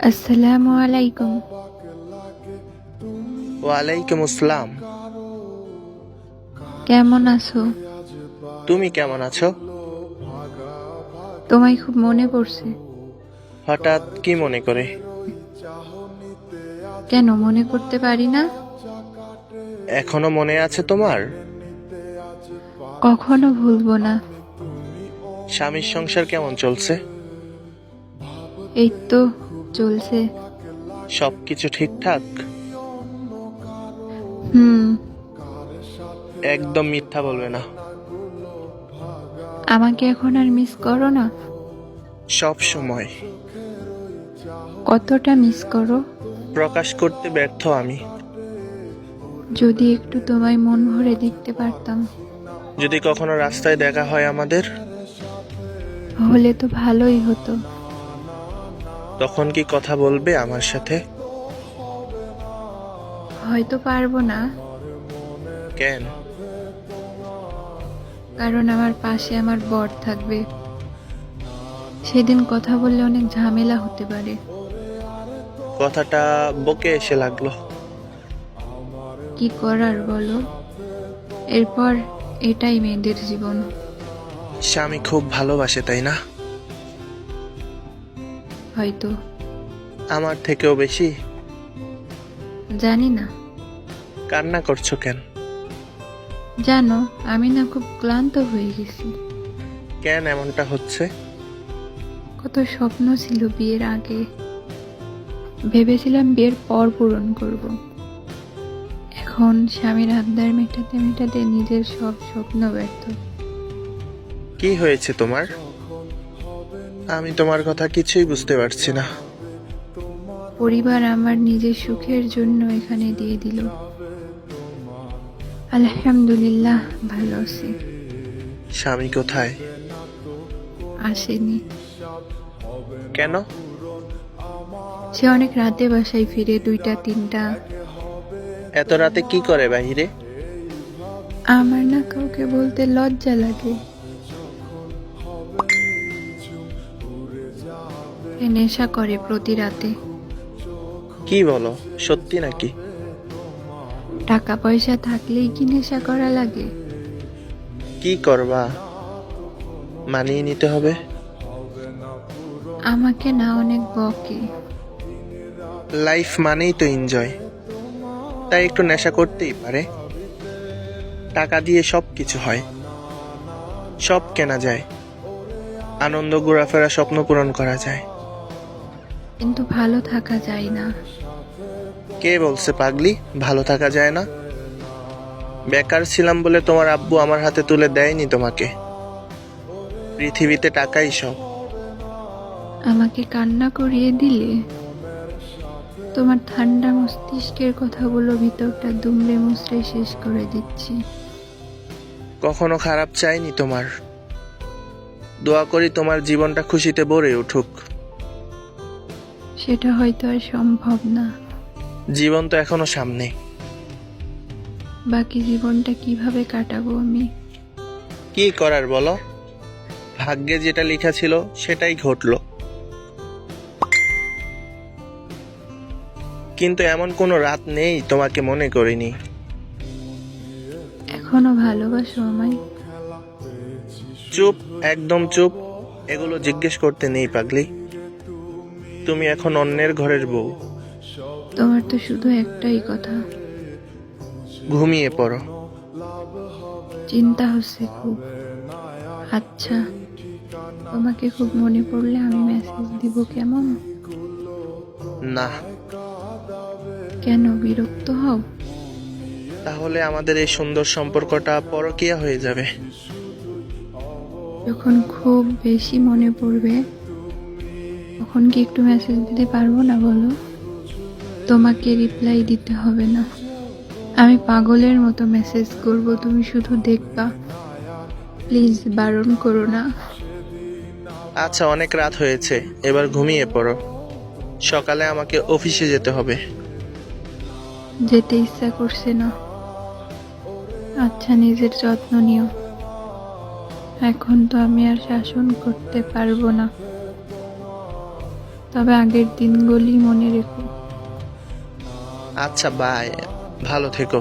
আসসালামু আলাইকুম। ওয়ালাইকুম আসসালাম। কেমন আছো? তুমি কেমন আছো? তোমায় খুব মনে পড়ছে। হঠাৎ কি মনে করে? কেন মনে করতে পারি না? এখনও মনে আছে তোমার? কখনো ভুলবো না। স্বামীর সংসার কেমন চলছে? এই তো চলছে। সবকিছু ঠিকঠাক? হুম। একদম মিথ্যা বলবে না। আমাকে এখন আর মিস করো না। সব সময়। কতটা মিস করো? প্রকাশ করতে ব্যর্থ আমি। যদি একটু তোমায় মন ভরে দেখতে পারতাম। যদি কখনো রাস্তায় দেখা হয় আমাদের? হলে তো ভালোই হতো। তখন কি কথা বলবে আমার সাথে? হয়তো পারব না। কেন? কারণ আমার পাশে আমার বর থাকবে। সেদিন কথা বললে অনেক ঝামেলা হতে পারে। কথাটা বকে এসে লাগল। কি করার বলো? এরপর এটাই মেয়েদের জীবন। স্বামী খুব ভালোবাসে তাই না? হয়তো। আমার থেকেও বেশি? জানি না। কান্না করছ কেন? জানো আমি না খুব ক্লান্ত হয়ে গেছি। কেন এমনটা হচ্ছে? কত স্বপ্ন ছিল বিয়ের আগে। ভেবেছিলাম বিয়ের পর পূরণ করব। এখন স্বামীর আবদার মেটাতে মেটাতে নিজের সব স্বপ্ন ব্যর্থ। কি হয়েছে তোমার? আমি তোমার কথা কিছুই বুঝতে পারছি না। পরিবার আমার নিজের সুখের জন্য এখানে দিয়ে দিল। আলহামদুলিল্লাহ ভালো আছি। স্বামী কোথায়? আসেনি। কেন? সে অনেক রাতে বাসায় ফিরে দুইটা তিনটা। এত রাতে কি করে বাহিরে? আমার না কাউকে বলতে লজ্জা লাগে। এ নেশা করে প্রতি রাতে। কি বলো? সত্যি নাকি? টাকা পয়সা থাকলেই কি নেশা করা লাগে? কি করবা? মানিয়ে নিতে হবে? আমাকে না অনেক বকে। লাইফ মানেই তো এনজয় তাই একটু নেশা করতেই পারে। টাকা দিয়ে সব কিছু হয়। সব কেনা যায়। আনন্দ ঘোরাফেরা স্বপ্ন পূরণ করা যায়। কিন্তু ভালো থাকা যায় না। কে বলছে পাগলি? ভালো থাকা যায় না? বেকার ছিলাম বলে তোমার আব্বু আমার হাতে তুলে দেয়নি তোমাকে। পৃথিবীতে টাকাই সব। আমাকে কান্না করিয়ে দিলে? তোমার ঠান্ডা মস্তিষ্কের কথাগুলো ভিতরটা দুমড়ে মুচড়ে শেষ করে দিচ্ছি। কখনো খারাপ চাইনি তোমার। দোয়া করি তোমার জীবনটা খুশিতে ভরে উঠুক। সেটা হয়তো আর সম্ভব না। জীবন তো এখনও সামনে। বাকি জীবনটা কীভাবে কাটাবো আমি? কি করার বলো? ভাগ্যে যেটা লেখা ছিল সেটাই ঘটলো। কিন্তু এমন কোনো রাত নেই তোমাকে মনে করিনি। এখনও ভালোবাসো আমায়। চুপ একদম চুপ। এগুলো জিজ্ঞেস করতে নেই পাগলি। তুমি এখন অন্যের ঘরের বউ। তোমার তো শুধু একটাই কথা। ঘুমিয়ে পড়ো। চিন্তা হচ্ছে খুব। আচ্ছা তোমাকে খুব মনে পড়লে আমি মেসেজ দিব কেমন? না। কেন বিরক্ত হও? তাহলে আমাদের এই সুন্দর সম্পর্কটা পরকিয়া হয়ে যাবে। যখন খুব বেশি মনে পড়বে তখন কি একটু মেসেজ দিতে পারব না বলো? তোমাকে রিপ্লাই দিতে হবে না। আমি পাগলের মতো মেসেজ করব তুমি শুধু দেখবা। প্লিজ বারণ করো না। আচ্ছা অনেক রাত হয়েছে। এবার ঘুমিয়ে পড়ো। সকালে আমাকে অফিসে যেতে হবে। যেতে ইচ্ছা করছে না। আচ্ছা নিজের যত্ন নিও। এখন তো আমি আর শাসন করতে পারব না। তবে আগের দিনগুলি মনে রেখো। আচ্ছা বাই ভালো থেকো।